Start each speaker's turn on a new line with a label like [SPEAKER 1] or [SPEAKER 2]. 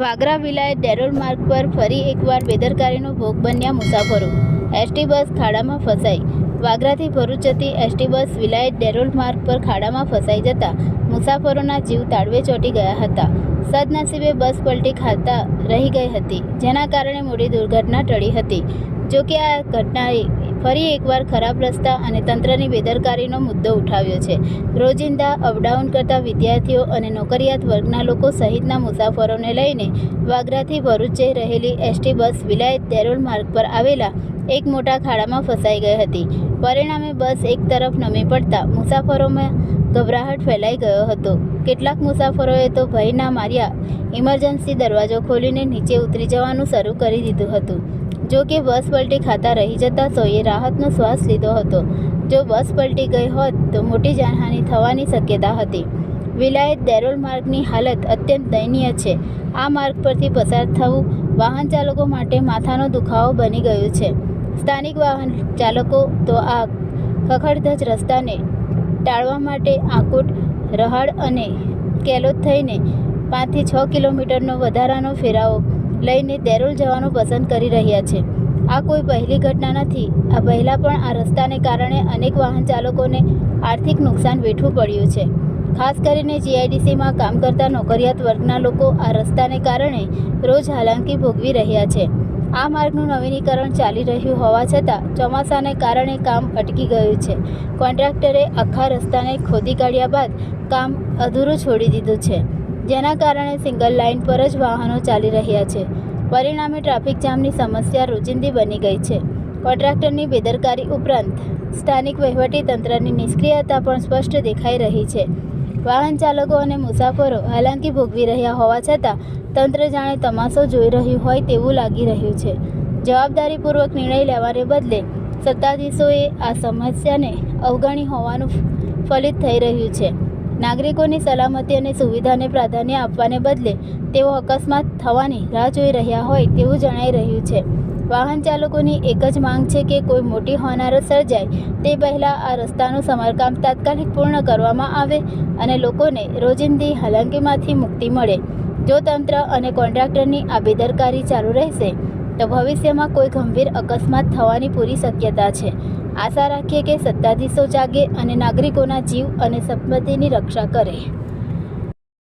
[SPEAKER 1] વાગરા વિલાયત ડેરોલ માર્ગ પર ફરી એકવાર બેદરકારીનો ભોગ બન્યા મુસાફરો. એસટી બસ ખાડામાં ફસાઈ. વાગરાથી ભરૂચ જતી એસટી બસ વિલાયત ડેરોલ માર્ગ પર ખાડામાં ફસાઈ જતા મુસાફરોના જીવ તાળવે ચોંટી ગયા હતા. સદનસીબે બસ પલટી ખાતા રહી ગઈ હતી, જેના કારણે મોટી દુર્ઘટના ટળી હતી. જોકે આ ઘટનાએ ફરી એકવાર ખરાબ રસ્તા અને તંત્રની બેદરકારીનો મુદ્દો ઉઠાવ્યો છે. રોજિંદા અપડાઉન કરતા વિદ્યાર્થીઓ અને નોકરિયાત વર્ગના લોકો સહિતના મુસાફરોને લઈને વાગરાથી ભરૂચ જઈ રહેલી એસટી બસ વિલાયત દેરોલ માર્ગ પર આવેલા એક મોટા ખાડામાં ફસાઈ ગઈ હતી. પરિણામે બસ એક તરફ નમી પડતા મુસાફરોમાં ગભરાહટ ફેલાઈ ગયો હતો. કેટલાક મુસાફરોએ તો ભયના માર્યા, ઇમરજન્સી દરવાજો ખોલીને નીચે ઉતરી જવાનું શરૂ કરી દીધું હતું. જો કે બસ પલટી ખાતા રહી જતા સોએ રાહતનો શ્વાસ લીધો હતો. જો બસ પલટી ગઈ હોત તો મોટી જાનહાનિ થવાની શક્યતા હતી. વિલાયત દેરોલ માર્ગની હાલત અત્યંત દયનીય છે. આ માર્ગ પરથી પસાર થવું વાહન ચાલકો માટે માથાનો દુખાવો બની ગયો છે. સ્થાનિક વાહન ચાલકો તો આ ખખડધજ રસ્તાને ટાળવા માટે આંકુટ, રહાડ અને કેલોદ થઈને પાંચથી છ કિલોમીટરનો વધારાનો ફેરાવો લઈને દેરોલ જવાનું પસંદ કરી રહ્યા છે. આ કોઈ પહેલી ઘટના નથી. આ પહેલાં પણ આ રસ્તાને કારણે અનેક વાહન ચાલકોને આર્થિક નુકસાન વેઠવું પડ્યું છે. ખાસ કરીને જીઆઈડીસીમાં કામ કરતા નોકરિયાત વર્ગના લોકો આ રસ્તાને કારણે રોજ હાલાકી ભોગવી રહ્યા છે. આ માર્ગનું નવીનીકરણ ચાલી રહ્યું હોવા છતાં ચોમાસાને કારણે કામ અટકી ગયું છે. કોન્ટ્રાક્ટરે આખા રસ્તાને ખોદી કાઢ્યા બાદ કામ અધૂરું છોડી દીધું છે. જેના કારણે સિંગલ લાઇન પર જ વાહનો ચાલી રહ્યા છે. પરિણામે ટ્રાફિક જામની સમસ્યા રોજિંદી બની ગઈ છે. કોન્ટ્રાક્ટરની બેદરકારી ઉપરાંત સ્થાનિક વહીવટી તંત્રની નિષ્ક્રિયતા પણ સ્પષ્ટ દેખાઈ રહી છે. વાહન ચાલકો અને મુસાફરો હાલાકી ભોગવી રહ્યા હોવા છતાં તંત્ર જાણે તમાશો જોઈ રહ્યું હોય તેવું લાગી રહ્યું છે. જવાબદારીપૂર્વક નિર્ણય લેવાને બદલે સત્તાધીશોએ આ સમસ્યાને અવગણી હોવાનું ફલિત થઈ રહ્યું છે. નાગરિકોની સલામતી અને સુવિધાને પ્રાધાન્ય આપવાને બદલે તેઓ અકસ્માત થવાની રાહ જોઈ રહ્યા હોય તેવું જણાઈ રહ્યું છે. વાહન ચાલકોની એક જ માંગ છે કે કોઈ મોટી હોનારત સર્જાય તે પહેલાં આ રસ્તાનું સમારકામ તાત્કાલિક પૂર્ણ કરવામાં આવે અને લોકોને રોજિંદી હાલાકીમાંથી મુક્તિ મળે. જો તંત્ર અને કોન્ટ્રાક્ટરની આ બેદરકારી ચાલુ રહેશે તો ભવિષ્યમાં કોઈ ગંભીર અકસ્માત થવાની પૂરી શક્યતા છે. આશા રાખીએ કે સત્તાધીશો જાગે અને નાગરિકોના જીવ અને સંપત્તિની રક્ષા કરે.